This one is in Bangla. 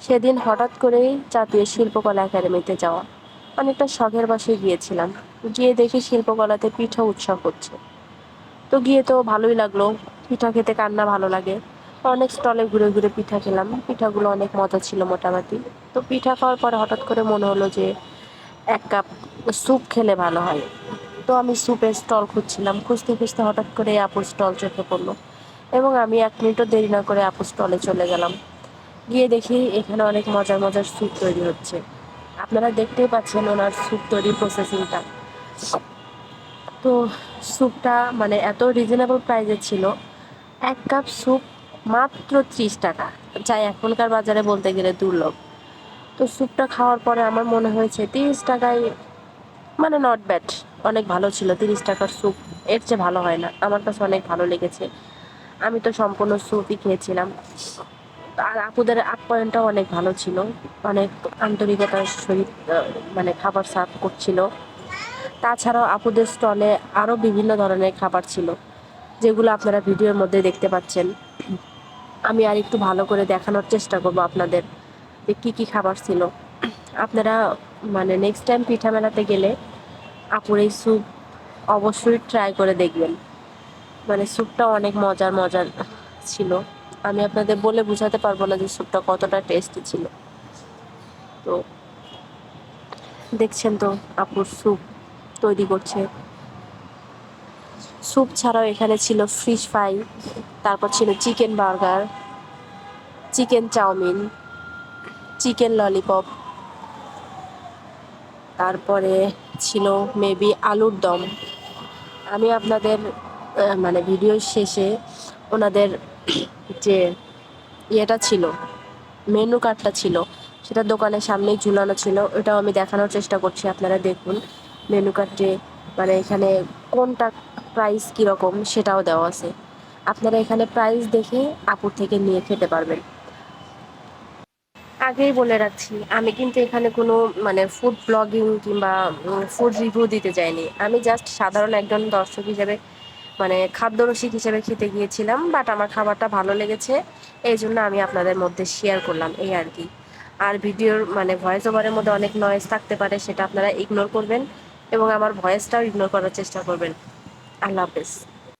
সেদিন হঠাৎ করেই জাতীয় শিল্পকলা একাডেমিতে যাওয়া। অনেকটা শখের বসে গিয়েছিলাম। গিয়ে দেখি শিল্পকলাতে পিঠা উৎসব হচ্ছে। তো গিয়ে তো ভালোই লাগল। পিঠা খেতে কান্না ভালো লাগে। অনেক স্টলে ঘুরে ঘুরে পিঠা খেলাম। পিঠাগুলো অনেক মজা ছিল মোটামুটি। তো পিঠা খাওয়ার পরে হঠাৎ করে মনে হলো যে এক কাপ স্যুপ খেলে ভালো হয়। তো আমি স্যুপের স্টল খুঁজছিলাম। খুঁজতে খুঁজতে হঠাৎ করে আপুর স্টল চোখে পড়ল। এবং আমি এক মিনিটও দেরি না করে আপুর স্টলে চলে গেলাম। গিয়ে দেখি এখানে অনেক মজার মজার স্যুপ তৈরি হচ্ছে। আপনারা দেখতেই পাচ্ছেন ওনার স্যুপ তৈরি প্রসেসিংটা তো স্যুপটা মানে এত রিজনেবল প্রাইসে ছিল, এক কাপ স্যুপ মাত্র ত্রিশ টাকা, যা এখনকার বাজারে বলতে গেলে দুর্লভ। তো স্যুপটা খাওয়ার পরে আমার মনে হয়েছে তিরিশ টাকায় মানে নট ব্যাড অনেক ভালো ছিল, তিরিশ টাকার স্যুপ, এর চেয়ে ভালো হয় না, আমার কাছে অনেক ভালো লেগেছে। আমি তো সম্পূর্ণ স্যুপই খেয়েছিলাম। আর আপুদের আপ্যায়নটাও অনেক ভালো ছিল। অনেক আন্তরিকতার সহিত মানে খাবার সার্ভ করছিল। তাছাড়াও আপুদের স্টলে আরও বিভিন্ন ধরনের খাবার ছিল, যেগুলো আপনারা ভিডিওর মধ্যে দেখতে পাচ্ছেন। আমি আর একটু ভালো করে দেখানোর চেষ্টা করব আপনাদের যে কী কী খাবার ছিল। আপনারা মানে নেক্সট টাইম পিঠা মেলাতে গেলে আপুর এই স্যুপ অবশ্যই ট্রাই করে দেখবেন। মানে স্যুপটা অনেক মজার মজার ছিল। আমি আপনাদের বলে বোঝাতে পারব না যে স্যুপটা কতটা টেস্টি ছিল। তো দেখছেন তো, আপুর স্যুপ তৈরি করছে। স্যুপ ছাড়াও এখানে ছিল ফিশ ফ্রাই তারপর ছিল chicken burger chicken chowmein chicken lollipop তারপরে ছিল মেবি আলুর দম। আমি আপনাদের মানে ভিডিও শেষে ওনাদের যে ইয়েটা ছিল মেনু কার্ডটা ছিল, সেটা দোকানের সামনেই ঝুলানো ছিল। ওটাও আমি দেখানোর চেষ্টা করছি, আপনারা দেখুন। মেনু কার্ডে মানে এখানে কোনটা প্রাইস কীরকম সেটাও দেওয়া আছে। আপনারা এখানে প্রাইস দেখে আপুর থেকে নিয়ে খেতে পারবেন। আগেই বলে রাখছি, আমি কিন্তু এখানে কোনো মানে ফুড ব্লগিং কিংবা ফুড রিভিউ দিতে যাইনি। আমি জাস্ট সাধারণ একজন দর্শক হিসেবে মানে খাদ্যরসিক হিসেবে খেতে গিয়েছিলাম বাট আমার খাবারটা ভালো লেগেছে। এই জন্য আমি আপনাদের মধ্যে শেয়ার করলাম, এই আর কি। আর ভিডিওর মানে ভয়েস ওভারের মধ্যে অনেক নয়েজ থাকতে পারে, সেটা আপনারা ইগনোর করবেন এবং আমার ভয়েসটাও ইগনোর করার চেষ্টা করবেন। আল্লাহ হাফেজ।